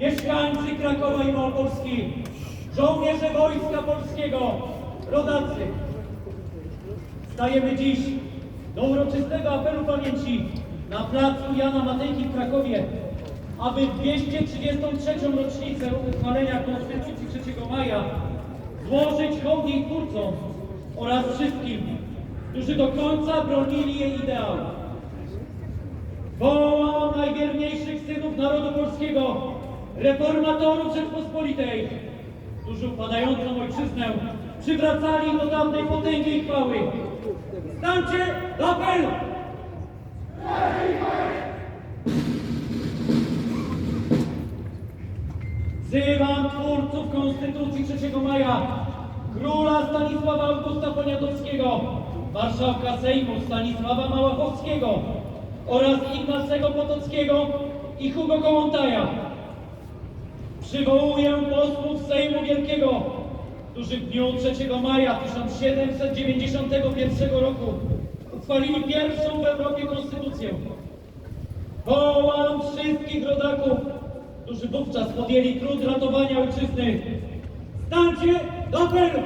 mieszkańcy Krakowa i Małopolski, żołnierze Wojska Polskiego, rodacy. Stajemy dziś do uroczystego apelu pamięci na placu Jana Matejki w Krakowie, aby w 233. rocznicę uchwalenia Konstytucji 3 maja złożyć hołd jej twórcom oraz wszystkim, którzy do końca bronili jej ideałów. Wołam najwierniejszych synów narodu polskiego, reformatorów Rzeczpospolitej, którzy upadającą ojczyznę przywracali do dawnej potęgi i chwały. Stańcie do apelu! Wzywam twórców Konstytucji 3 maja, króla Stanisława Augusta Poniatowskiego, marszałka Sejmu Stanisława Małachowskiego oraz Ignacego Potockiego i Hugo Kołątaja. Przywołuję posłów Sejmu Wielkiego, którzy w dniu 3 maja 1791 roku uchwalili pierwszą w Europie konstytucję. Wołam wszystkich rodaków, którzy wówczas podjęli trud ratowania ojczyzny. Stańcie do apelu!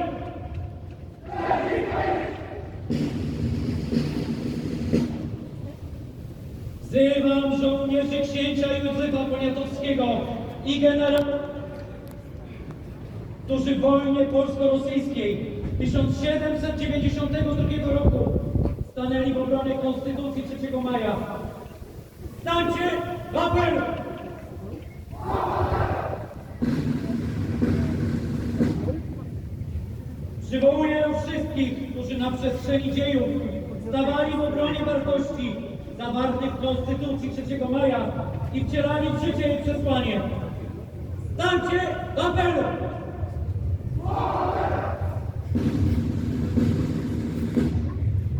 Wzywam żołnierzy księcia Józefa Poniatowskiego i generałów, którzy w wojnie polsko-rosyjskiej 1792 roku stanęli w obronie Konstytucji 3 maja. Stańcie apelu! Przywołuję wszystkich, którzy na przestrzeni dziejów stawali w obronie wartości zawartych w Konstytucji 3 maja i wcielali w życie jej przesłanie. Stańcie do apelu!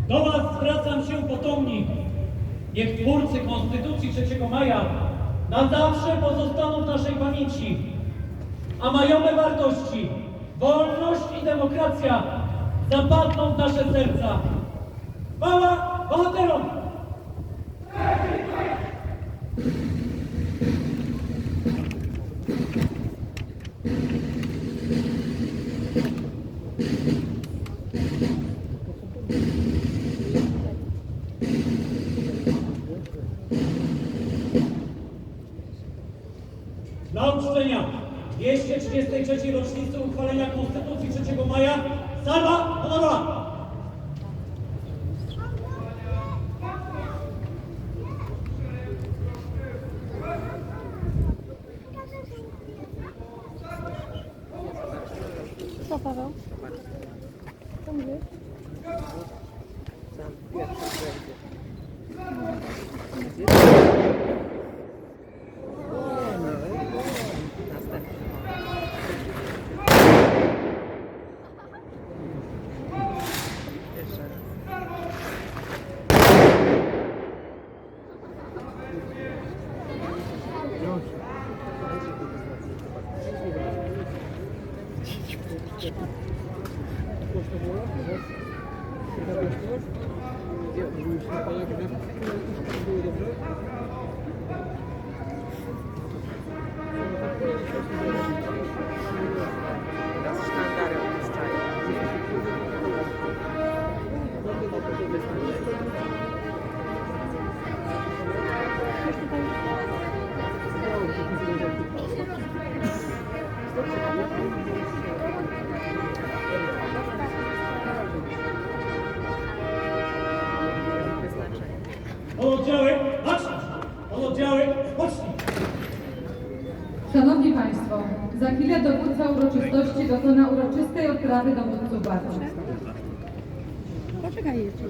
Do Was zwracam się potomni. Niech twórcy Konstytucji 3 maja na zawsze pozostaną w naszej pamięci, a majowe wartości, wolność i demokracja zapadną w nasze serca. Chwała bohaterom! Dla uczczenia 233 rocznicy uchwalenia Konstytucji 3 maja salwa honorowa! Co Paweł? Co mówisz? Ja, Oddziały, pocznij! Szanowni Państwo, za chwilę dowódca uroczystości dokona uroczystej odprawy dowódców bardziej. Poczekaj jeszcze.